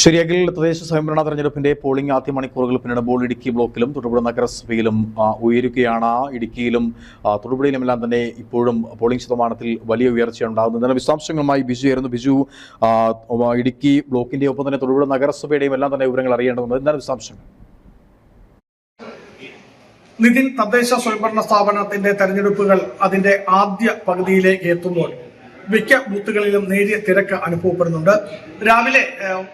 ശരിയാകിൽ തദ്ദേശ സ്വയംഭരണ തെരഞ്ഞെടുപ്പിന്റെ പോളിംഗ് ആദ്യ മണിക്കൂറുകൾ പിന്നിടുമ്പോൾ ഇടുക്കി ബ്ലോക്കിലും തൊടുപുഴ നഗരസഭയിലും ഉയരുകയാണ്. ഇടുക്കിയിലും തൊടുപുഴയിലുമെല്ലാം തന്നെ ഇപ്പോഴും പോളിംഗ് ശതമാനത്തിൽ വലിയ ഉയർച്ചയാണ് ഉണ്ടാകുന്നത് വിശദാംശങ്ങളുമായി ബിജു ആയിരുന്നു. ബിജു ഇടുക്കി ബ്ലോക്കിന്റെ ഒപ്പം തന്നെ തൊടുപുഴ നഗരസഭയുടെയും എല്ലാം തന്നെ വിവരങ്ങൾ അറിയേണ്ടതുണ്ട്. എന്താണ് വിശദാംശങ്ങൾ? നിതിൻ തദ്ദേശ സ്വയംഭരണ സ്ഥാപനത്തിന്റെ തെരഞ്ഞെടുപ്പുകൾ അതിന്റെ ആദ്യ പകുതിയിലേക്ക് എത്തുമ്പോൾ മിക്ക ബൂത്തുകളിലും നേരിയ തിരക്ക് അനുഭവപ്പെടുന്നുണ്ട്. രാവിലെ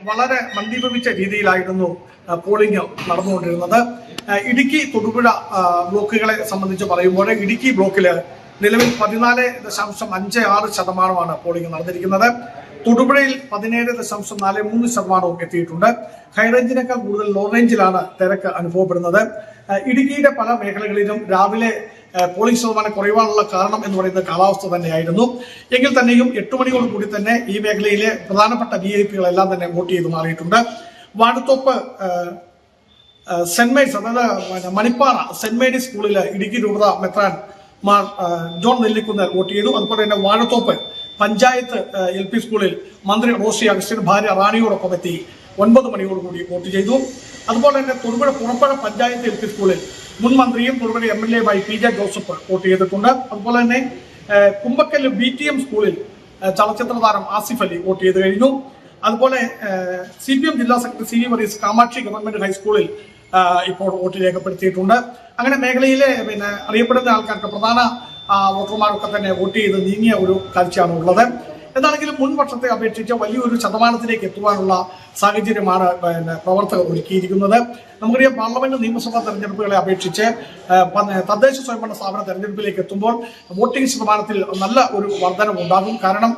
വളരെ മന്ദീഭവിച്ച രീതിയിലായിരുന്നു പോളിംഗ് നടന്നുകൊണ്ടിരുന്നത്. ഇടുക്കി തൊടുപുഴ ബ്ലോക്കുകളെ സംബന്ധിച്ച് പറയുമ്പോൾ ഇടുക്കി ബ്ലോക്കിൽ നിലവിൽ പതിനാല് ദശാംശം അഞ്ച് ആറ് ശതമാനമാണ് പോളിംഗ് നടന്നിരിക്കുന്നത്. തൊടുപുഴയിൽ പതിനേഴ് ദശാംശം നാല് മൂന്ന് ശതമാനവും എത്തിയിട്ടുണ്ട്. ഹൈറേഞ്ചിനേക്കാൾ കൂടുതൽ ലോ റേഞ്ചിലാണ് തിരക്ക് അനുഭവപ്പെടുന്നത്. ഇടുക്കിയുടെ പല മേഖലകളിലും രാവിലെ പോളിംഗ് ശതമാനം കുറയുവാനുള്ള കാരണം എന്ന് പറയുന്നത് കാലാവസ്ഥ തന്നെയായിരുന്നു. എങ്കിൽ തന്നെയും എട്ട് മണിയോട് കൂടി തന്നെ ഈ മേഖലയിലെ പ്രധാനപ്പെട്ട വി ഐ പികളെല്ലാം തന്നെ വോട്ട് ചെയ്ത് മാറിയിട്ടുണ്ട്. ഏഹ് സെന്റ് മേരീസ് അതായത് മണിപ്പാറ സെന്റ് മേരീസ് സ്കൂളിൽ ഇടുക്കി രൂപത മെത്രാൻ മാർ ജോൺ നെല്ലിക്കുന്ന് വോട്ട് ചെയ്തു. അതുപോലെ തന്നെ വാഴത്തോപ്പ് പഞ്ചായത്ത് എൽ പി സ്കൂളിൽ മന്ത്രി റോസി അഗസ്റ്റിൻ ഭാര്യ റാണിയോടൊപ്പം എത്തി. ഒൻപത് മണിയോടുകൂടി വോട്ട് ചെയ്തു. അതുപോലെ തന്നെ തൊടുപുഴ പുറപ്പുഴ പഞ്ചായത്ത് എൽ പി സ്കൂളിൽ മുൻ മന്ത്രിയും Thodupuzha M L A P J Joseph vote ചെയ്തിട്ടുണ്ട്. അതുപോലെ തന്നെ കുമ്പക്കല്ല് ബി ടി എം സ്കൂളിൽ ചലച്ചിത്ര താരം ആസിഫ് അലി വോട്ട് ചെയ്ത് കഴിഞ്ഞു. അതുപോലെ സി പി എം ജില്ലാ secretary C V Varees Kamakshi government ഹൈസ്കൂളിൽ ഇപ്പോൾ വോട്ട് രേഖപ്പെടുത്തിയിട്ടുണ്ട്. അങ്ങനെ മേഖലയിലെ പിന്നെ അറിയപ്പെടുന്ന ആൾക്കാർക്ക് പ്രധാന വോട്ടർമാരൊക്കെ തന്നെ വോട്ട് ചെയ്ത് നീങ്ങിയ ഒരു കാഴ്ചയാണ് ഉള്ളത് എന്താണെങ്കിലും മുൻ വർഷത്തെ അപേക്ഷിച്ച് വലിയൊരു ശതമാനത്തിലേക്ക് എത്തുവാനുള്ള സാഹചര്യമാണ് പിന്നെ പ്രവർത്തകർ ഒരുക്കിയിരിക്കുന്നത്. നമുക്കറിയാം പാർലമെന്റ് നിയമസഭാ തെരഞ്ഞെടുപ്പുകളെ അപേക്ഷിച്ച് തദ്ദേശ സ്വയംഭരണ സ്ഥാപന തെരഞ്ഞെടുപ്പിലേക്ക് എത്തുമ്പോൾ വോട്ടിംഗ് ശതമാനത്തിൽ നല്ല ഒരു വർധനം ഉണ്ടാകും. കാരണം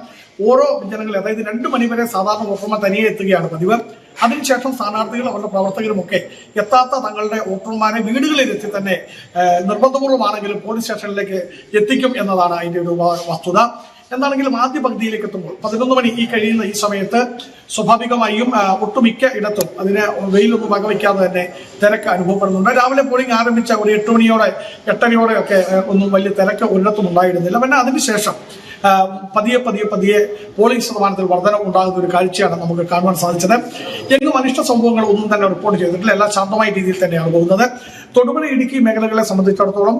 ഓരോ ജനങ്ങൾ അതായത് രണ്ടു മണിവരെ സാധാരണ വോട്ടർമാർ തനിയെ എത്തുകയാണ് പതിവ്. അതിനുശേഷം സ്ഥാനാർത്ഥികളും അവരുടെ പ്രവർത്തകരും ഒക്കെ എത്താത്ത തങ്ങളുടെ വോട്ടർമാരെ വീടുകളിലെത്തി തന്നെ നിർബന്ധപൂർവമാണെങ്കിലും പോലീസ് സ്റ്റേഷനിലേക്ക് എത്തിക്കും എന്നതാണ് അതിന്റെ ഒരു വസ്തുത. എന്താണെങ്കിലും ആദ്യ പകുതിയിലേക്ക് എത്തുമ്പോൾ പതിനൊന്ന് മണി ഈ കഴിയുന്ന ഈ സമയത്ത് സ്വാഭാവികമായും ഒട്ടുമിക്ക ഇടത്തും അതിന് വെയിലൊന്നും വകവയ്ക്കാതെ തന്നെ തിരക്ക് അനുഭവപ്പെടുന്നുണ്ട്. രാവിലെ പോളിംഗ് ആരംഭിച്ച ഒരു എട്ട് മണിയോടെ എട്ടരയോടെ ഒക്കെ ഒന്നും വലിയ തിരക്ക് ഒരിടത്തും ഉണ്ടായിരുന്നില്ല. പിന്നെ അതിനുശേഷം പതിയെ പതിയെ പതിയെ പോളിംഗ് ശതമാനത്തിൽ വർധനം ഉണ്ടാകുന്ന ഒരു കാഴ്ചയാണ് നമുക്ക് കാണുവാൻ സാധിച്ചത്. എങ്ങും അനിഷ്ട സംഭവങ്ങൾ ഒന്നും തന്നെ റിപ്പോർട്ട് ചെയ്തിട്ടില്ല. എല്ലാം ശാന്തമായ രീതിയിൽ തന്നെയാണ് പോകുന്നത്. തൊടുപുഴ ഇടുക്കി മേഖലകളെ സംബന്ധിച്ചിടത്തോളം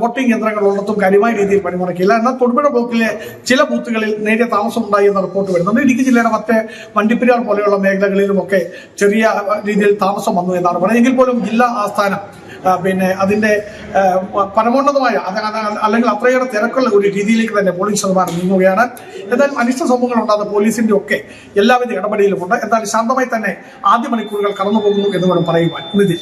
വോട്ടിംഗ് യന്ത്രങ്ങൾ ഉള്ളിടത്തും കാര്യമായ രീതിയിൽ പണിമുടക്കില്ല എന്നാൽ തൊടുപുഴ ബ്ലോക്കിലെ ചില ബൂത്തുകളിൽ നേരിയ താമസം ഉണ്ടായി എന്ന റിപ്പോർട്ട് വരുന്നുണ്ട് ഇടുക്കി ജില്ലയുടെ മറ്റ് വണ്ടിപ്പെരിയാർ പോലെയുള്ള മേഖലകളിലുമൊക്കെ ചെറിയ രീതിയിൽ താമസം വന്നു എന്നാണ് പറയുന്നത്. എങ്കിൽ പോലും ജില്ലാ ആസ്ഥാനം പിന്നെ അതിന്റെ പരമോന്നതമായ അല്ലെങ്കിൽ അത്രയേറെ തിരക്കുള്ള ഒരു രീതിയിലേക്ക് തന്നെ പോളിംഗ് ശതമാനം നീങ്ങുകയാണ്. എന്തായാലും അനിഷ്ട സംഭവങ്ങൾ ഉണ്ടാകുന്ന പോലീസിന്റെ ഒക്കെ എല്ലാവിധ ഇടപെടലുമുണ്ട്. എന്നാൽ ശാന്തമായി തന്നെ ആദ്യ മണിക്കൂറുകൾ കടന്നു പോകുന്നു എന്ന് വേണം പറയുവാൻ. നിതിൻ.